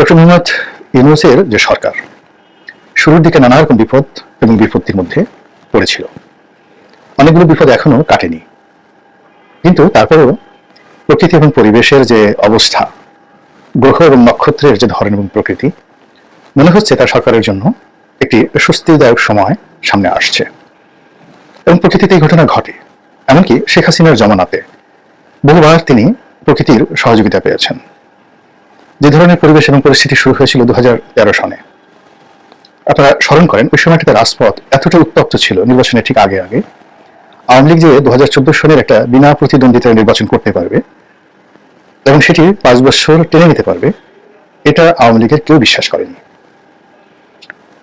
Doctor Mohammad ইউনুসের যে সরকার, শুরুর দিকে নানা রকম বিপদ এবং বিপত্তির মধ্যে পড়েছিল। অনেকগুলো বিপদ এখনও কাটেনি। কিন্তু তারপরেও প্রকৃতি এবং পরিবেশের যে অবস্থা, গ্রহ এবং নক্ষত্রের যে ধরন এবং প্রকৃতি, মনে হচ্ছে তার সরকারের জন্য একটি স্বস্তিদায়ক সময় সামনে আসছে। এবং প্রকৃতিতে এই ঘটনা ঘটে। এমনকি শেখ হাসিনার জমানাতে বহুবার তিনি প্রকৃতির সহযোগিতা পেয়েছেন। যে ধরনের পরিবেশ এবং পরিস্থিতি শুরু হয়েছিল দু সনে। আপনারা স্মরণ করেন, ওই সময়টাতে রাজপথ এতটা উত্তপ্ত ছিল নির্বাচনের ঠিক আগে আগে। আওয়ামী লীগ যে দু সনের একটা বিনা প্রতিদ্বন্দ্বিতায় নির্বাচন করতে পারবে এবং সেটি পাঁচ বছর টেনে নিতে পারবে, এটা আওয়ামী লীগের কেউ বিশ্বাস করেনি।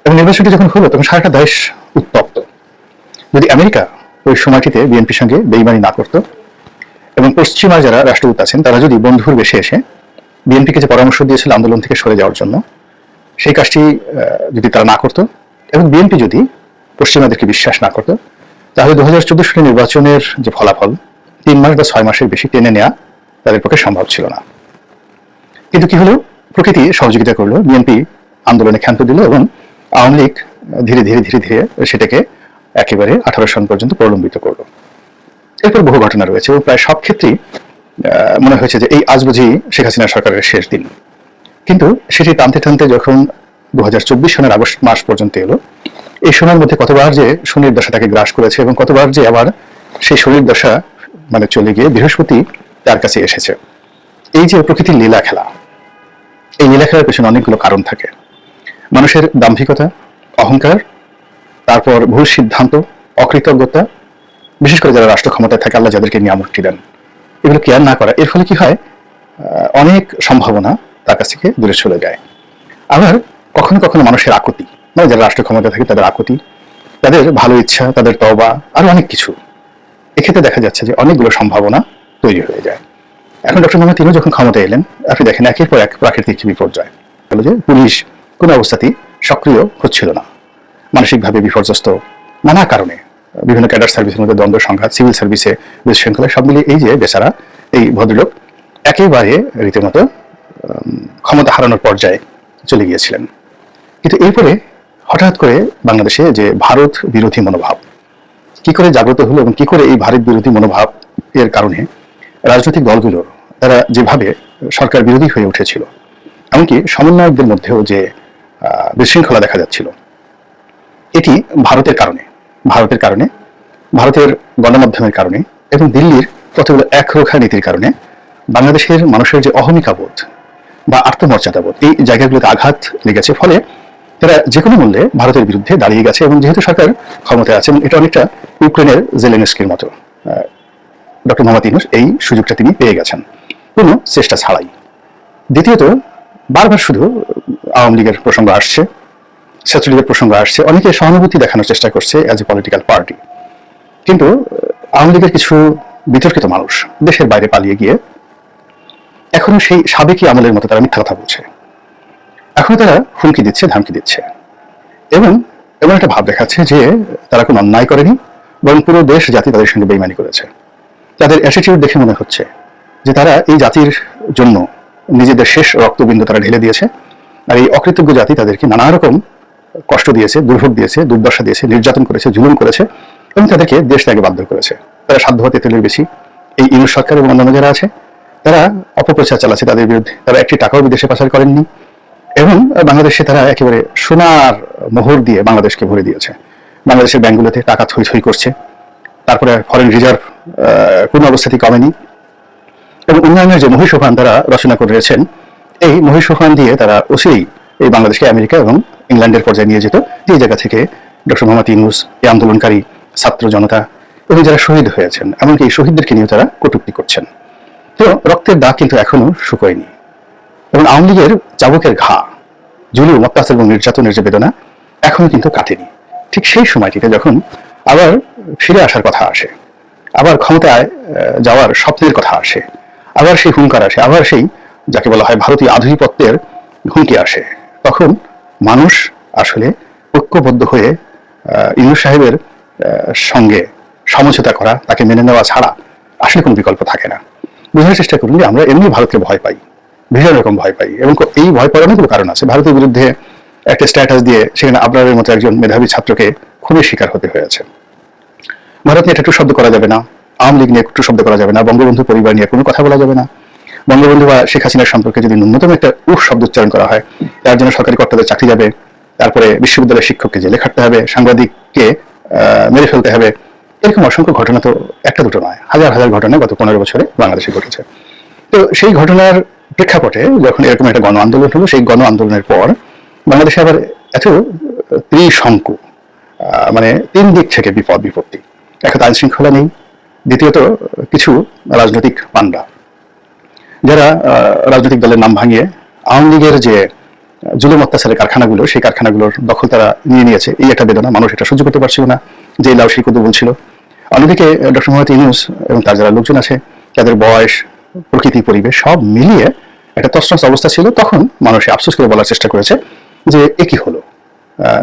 এবং নির্বাচনটি যখন হলো, তখন সারাটা দেশ উত্তপ্ত। যদি আমেরিকা ওই সময়টিতে বিএনপির সঙ্গে বেইমানি না করত এবং পশ্চিমা যারা রাষ্ট্রদূত আছেন, তারা যদি বন্ধুর বেশে এসে বিএনপিকে যে পরামর্শ দিয়েছিল আন্দোলন থেকে সরে যাওয়ার জন্য, সেই কাজটি যদি তারা না করতো এবং বিএনপি যদি পশ্চিমাদেরকে বিশ্বাস না করতো, তাহলে দু হাজার চোদ্দ সালের নির্বাচনের যে ফলাফল, তিন মাস বা ছয় মাসের বেশি টেনে নেওয়া তাদের পক্ষে সম্ভব ছিল না। কিন্তু কি হলো? প্রকৃতি সহযোগিতা করল, বিএনপি আন্দোলনে ক্ষান্ত দিল এবং আওয়ামী লীগ ধীরে ধীরে ধীরে ধীরে সেটাকে একেবারে আঠারো সন পর্যন্ত প্রলম্বিত করল। এরপর বহু ঘটনা রয়েছে এবং প্রায় সব ক্ষেত্রেই মনে হয়েছে যে এই আজ বুঝি শেখ হাসিনা সরকারের শেষ দিন। কিন্তু সেটি টানতে টানতে যখন দু হাজার চব্বিশ সনের আগস্ট মাস পর্যন্ত এলো, এই সময়ের মধ্যে কতবার যে শনির দশা তাকে গ্রাস করেছে এবং কতবার যে আবার সেই শনির দশা মানে চলে গিয়ে বৃহস্পতি তার কাছে এসেছে। এই যে প্রকৃতির লীলা খেলা, এই লীলা খেলার পেছনে অনেকগুলো কারণ থাকে। মানুষের দাম্ভিকতা, অহংকার, তারপর ভুল সিদ্ধান্ত, অকৃতজ্ঞতা, বিশেষ করে যারা রাষ্ট্র ক্ষমতায় থাকে, আল্লাহ যাদেরকে নিয়ামকটি দেন। এগুলো কেয়ার না করা। এর ফলে কি হয়? অনেক সম্ভাবনা তার কাছ থেকে দূরে চলে যায়। আবার কখনো কখনো মানুষের আকুতি মানে যারা রাষ্ট্র ক্ষমতা থাকে তাদের আকুতি, তাদের ভালো ইচ্ছা, তাদের তবা আরও অনেক কিছু। এক্ষেত্রে দেখা যাচ্ছে যে অনেকগুলো সম্ভাবনা তৈরি হয়ে যায়। এখন ডক্টর মোহাম্মদ তিনি যখন ক্ষমতা এলেন, আপনি দেখেন একের পর এক প্রাকৃতিক বিপর্যয়। হলো যে পুলিশ কোনো অবস্থাতেই সক্রিয় হচ্ছিল না। মানসিকভাবে বিপর্যস্ত নানা কারণে। বিভিন্ন ক্যাডার সার্ভিসের মধ্যে দ্বন্দ্ব, সংঘাত সিভিল সার্ভিসে বিশৃঙ্খলা সব মিলিয়ে এই যে বেচারা, এই ভদ্রলোক একেবারে রীতিমতো ক্ষমতা হারানোর পর্যায়ে চলে গিয়েছিলেন। কিন্তু এরপরে হঠাৎ করে বাংলাদেশে যে ভারত বিরোধী মনোভাব, কি করে জাগ্রত হলো এবং কি করে এই ভারত বিরোধী মনোভাব এর কারণে রাজনৈতিক দলগুলো, তারা যেভাবে সরকার বিরোধী হয়ে উঠেছিল, এমনকি সমন্বয়কদের মধ্যেও যে বিশৃঙ্খলা দেখা যাচ্ছিল, এটি ভারতের কারণে ভারতের কারণে, ভারতের গণমাধ্যমের কারণে এবং দিল্লির কতগুলো একরোখা নীতির কারণে বাংলাদেশের মানুষের যে অহমিকা বোধ বা আত্মমর্যাদা বোধ এই জায়গাগুলোতে আঘাত লেগেছে। ফলে তারা যে কোনো মূল্যে ভারতের বিরুদ্ধে দাঁড়িয়ে গেছে এবং যেহেতু সরকার ক্ষমতায় আছে এটা অনেকটা ইউক্রেনের জেলেনস্কির মতো ডক্টর মোহাম্মদ ইউনুস এই সুযোগটা তিনি পেয়ে গেছেন। কোনো চেষ্টা ছাড়াই। দ্বিতীয়ত, বারবার শুধু আওয়ামী লীগের প্রসঙ্গ আসছে। ছাত্রলীগের প্রসঙ্গ আসছে। অনেকে সহানুভূতি দেখানোর চেষ্টা করছে অ্যাজ এ পলিটিক্যাল পার্টি কিন্তু আওয়ামী লীগের কিছু বিতর্কিত মানুষ দেশের বাইরে পালিয়ে গিয়ে এখনও সেই সাবেকি আমলের মতো তারা মিথ্যা কথা বলছে। এখনও তারা হুমকি দিচ্ছে, ধামকি দিচ্ছে। এবং এমন একটা ভাব দেখাচ্ছে যে তারা কোনো অন্যায় করেনি, বরং পুরো দেশ জাতি তাদের সঙ্গে বেইমানি করেছে। তাদের অ্যাটিটিউড দেখে মনে হচ্ছে যে তারা এই জাতির জন্য নিজেদের শেষ রক্তবিন্দু তারা ঢেলে দিয়েছে। আর এই অকৃতজ্ঞ জাতি তাদেরকে নানা রকম কষ্ট দিয়েছে, দুর্ভোগ দিয়েছে, দুর্দশা দিয়েছে, নির্যাতন করেছে, জুলুম করেছে এবং তাদেরকে দেশ ত্যাগে বাধ্য করেছে। তারা সাধ্য হতে তেলের বেশি। এই ইউনুস সরকার এবং অন্যান্য যারা আছে, তারা অপপ্রচার চালাচ্ছে তাদের বিরুদ্ধে। তারা একটি টাকাও বিদেশে পাচার করেননি এবং বাংলাদেশে তারা একেবারে সোনার মোহর দিয়ে বাংলাদেশকে ভরে দিয়েছে। বাংলাদেশের ব্যাংকগুলোতে টাকা থই থই করছে। তারপরে ফরেন রিজার্ভ কোনো অবস্থাতেই কমেনি। এবং উন্নয়নের যে মহিষোফান তারা রচনা করে রয়েছেন এই মহিষোফান দিয়ে তারা অচিরেই এই বাংলাদেশকে আমেরিকা এবং ইংল্যান্ডের পর্যায়ে নিয়ে যেত। যে জায়গা থেকে ডক্টর মোহাম্মদ ইউনুস এই আন্দোলনকারী ছাত্র জনতা এবং যারা শহীদ হয়েছেন, এমনকি এই শহীদদেরকে নিয়ে তারা কটুক্তি করছেন। তো রক্তের দাগ কিন্তু এখনও শুকোয়নি। এবং আওয়ামী লীগের চাবুকের ঘা, জুলুম, অত্যাচার এবং নির্যাতনের যে বেদনা এখনও কিন্তু কাটেনি। ঠিক সেই সময়টিতে যখন আবার ফিরে আসার কথা আসে, আবার ক্ষমতায় যাওয়ার স্বপ্নের কথা আসে, আবার সেই হুঙ্কার আসে, আবার সেই, যাকে বলা হয় ভারতীয় আধুনিকত্বের হুমকি আসে তখন মানুষ আসলে ঐক্যবদ্ধ হয়ে ইউনুস সাহেবের সঙ্গে সমঝোতা করা, তাকে মেনে নেওয়া ছাড়া আসলে কোনো বিকল্প থাকে না। বোঝার চেষ্টা করুন যে আমরা এমনি ভারতকে ভয় পাই, ভীষণ রকম ভয় পাই এবং এই ভয় পাওয়ার অনেকগুলো কারণ আছে। ভারতের বিরুদ্ধে একটা স্ট্যাটাস দিয়ে সেখানে আপনারের মতো একজন মেধাবী ছাত্রকে খুবই শিকার হতে হয়েছে। ভারত নিয়ে একটু শব্দ করা যাবে না, আওয়ামী লীগ নিয়ে একটু শব্দ করা যাবে না, বঙ্গবন্ধু পরিবার নিয়ে কোনো কথা বলা যাবে না। বঙ্গবন্ধু বা শেখ হাসিনার সম্পর্কে যদি ন্যূনতম একটা উহ শব্দ উচ্চারণ করা হয়, তার জন্য সরকারি কর্তাদের চাকরি যাবে, তারপরে বিশ্ববিদ্যালয়ের শিক্ষককে জেলে খাটতে হবে, সাংবাদিককে মেরে ফেলতে হবে, এরকম অসংখ্য ঘটনা তো একটা দুটো নয়, হাজার হাজার ঘটনা গত পনেরো বছরে বাংলাদেশে ঘটেছে। তো সেই ঘটনার প্রেক্ষাপটে যখন এরকম একটা গণ আন্দোলন হলো, সেই গণ আন্দোলনের পর বাংলাদেশে আবার এত ত্রিশঙ্কু মানে তিন দিক থেকে বিপদ বিপত্তি। এক আইন শৃঙ্খলা নেই, দ্বিতীয়ত কিছু রাজনৈতিক পান্ডা যারা রাজনৈতিক দলের নাম ভাঙিয়ে আওয়ামী লীগের যে জুলুম অত্যাচারের কারখানাগুলো, সেই কারখানাগুলোর দখল তারা নিয়ে নিয়েছে। এই একটা বেদনা, মানুষ এটা সহ্য করতে পারছিল না। যে লাউ সেই কুদু বলছিল। অন্যদিকে ডক্টর মোহাম্মদ ইউনুস এবং তার যারা লোকজন আছে, তাদের বয়স, প্রকৃতি, পরিবেশ সব মিলিয়ে একটা তসনস অবস্থা ছিল। তখন মানুষ আফসোস করে বলার চেষ্টা করেছে যে, এ কি হলো?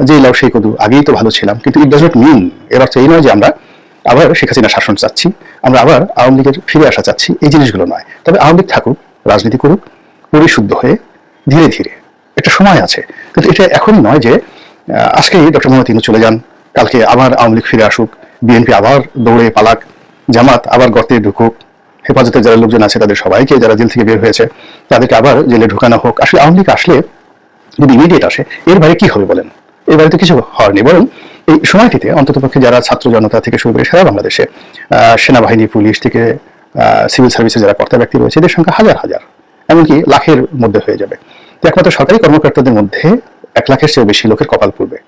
যে লাউ সেই কদু আগেই তো ভালো ছিলাম, কিন্তু ইট ডাজ নট মিন এর অর্থ এই নয় যে আমরা আবার শেখ হাসিনা শাসন চাচ্ছি, আমরা আবার আওয়ামী লীগের ফিরে আসা চাচ্ছি, এই জিনিসগুলো নয়। তবে আওয়ামী লীগ থাকুক, রাজনীতি করুক, পরিশুদ্ধ হয়ে ধীরে ধীরে, একটা সময় আছে। কিন্তু এটা এখনই নয় যে আজকেই ডক্টর মোহাম্মদ ইনু চলে যান, কালকে আবার আওয়ামী লীগ ফিরে আসুক, বিএনপি আবার দৌড়ে পালাক, জামাত আবার গর্তে ঢুকুক হেফাজতে যারা লোকজন আছে তাদের সবাইকে, যারা জেল থেকে বের হয়েছে, তাদেরকে আবার জেলে ঢুকানো হোক। আসলে আওয়ামী লীগ আসলে যদি ইমিডিয়েট আসে, এর বাইরে কি হবে বলেন? এর বাইরে তো কিছু হয়নি। বরং এই সময়টিতে অন্ততপক্ষে যারা ছাত্র জনতা থেকে শুরু করে সারা বাংলাদেশে সেনাবাহিনী, পুলিশ থেকে সিভিল সার্ভিসে যারা কর্তা ব্যক্তি রয়েছে, এদের সংখ্যা হাজার হাজার। এমনকি লাখের মধ্যে হয়ে যাবে। একমাত্র সরকারি কর্মকর্তাদের মধ্যে এক লাখের চেয়েও বেশি লোকের কপাল পড়বে।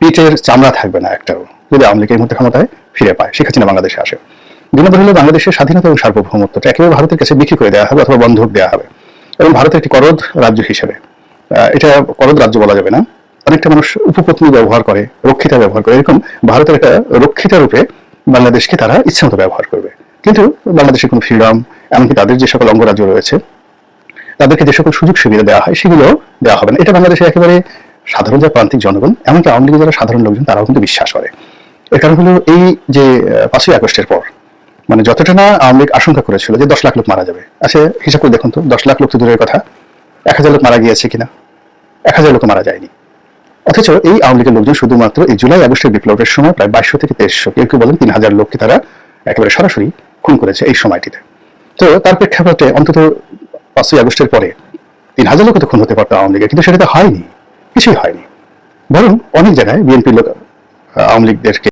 পিঠের চামড়া থাকবে না একটাও। যদি আওয়ামী লীগের মধ্যে ক্ষমতায় ফিরে পায়, শেখ হাসিনা বাংলাদেশে আসে। দুই নম্বর হলো বাংলাদেশের স্বাধীনতা এবং সার্বভৌমত্বটা। একেবারে ভারতের কাছে বিক্রি করে দেওয়া হবে অথবা বন্ধক দেওয়া হবে। এবং ভারতের একটি করদ রাজ্য হিসেবে। এটা করদ রাজ্য বলা যাবে না। অনেকটা মানুষ উপপত্নী ব্যবহার করে, রক্ষিতা ব্যবহার করে। এরকম ভারতের একটা রক্ষিতা রূপে বাংলাদেশকে তারা ইচ্ছে মতো ব্যবহার করবে। কিন্তু বাংলাদেশের কোনো ফ্রিডম, এমনকি তাদের যে সকল অঙ্গরাজ্য রয়েছে, তাদেরকে যে সকল সুযোগ সুবিধা দেওয়া হয়, সেগুলো দেওয়া হবে না। এটা বাংলাদেশে একেবারে সাধারণ যে প্রান্তিক জনগণ, এমনকি আওয়ামী লীগের যারা সাধারণ লোকজন, তারাও কিন্তু বিশ্বাস করে। এর কারণ হলো এই যে পাঁচই আগস্টের পর মানে যতটা না আওয়ামী লীগ আশঙ্কা করেছিল যে দশ লাখ লোক মারা যাবে। আচ্ছা হিসাব করে দেখুন তো, দশ লাখ লোক তো দূরের কথা। এক হাজার লোক মারা গিয়েছে কিনা? এক হাজার লোক মারা যায়নি। অথচ এই আওয়ামী লীগের লোকজন শুধুমাত্র এই জুলাই আগস্টের বিপ্লবের সময় প্রায় বাইশশো থেকে তেইশশো, কেউ কেউ বলেন তিন হাজার লোককে তারা একেবারে সরাসরি খুন করেছে এই সময়টিতে। তো তার প্রেক্ষাপটে অন্তত পাঁচই আগস্টের পরে তিন হাজার লোক তো খুন হতে পারতো আওয়ামী লীগের কিন্তু সেটা তো হয়নি, কিছুই হয়নি। বরং অনেক জায়গায় বিএনপির লোক আওয়ামী লীগদেরকে